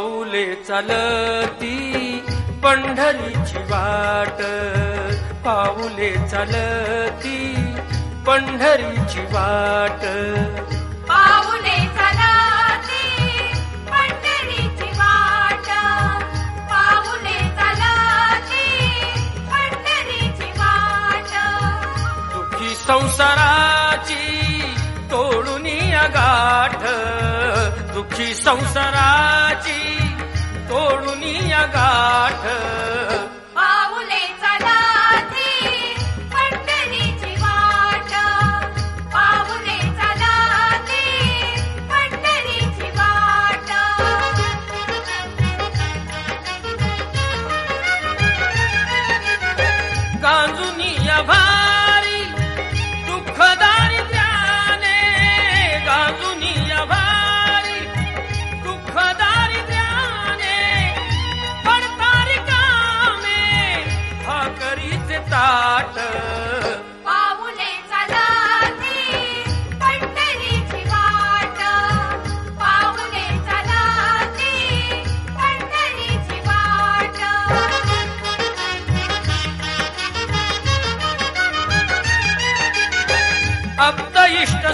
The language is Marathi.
पाऊले चालती पंढरीची वाट. पाऊले चालती पंढरीची वाट. पाऊले चालती पंढरीची वाट. पाऊले चालती पंढरीची वाट. दुःखी संसाराची दुःखी संसाराची तोडून गाठ ताट पाऊले चालती पंढरीची वाट. पाऊले चालती पंढरीची वाट. अप्त इष्ट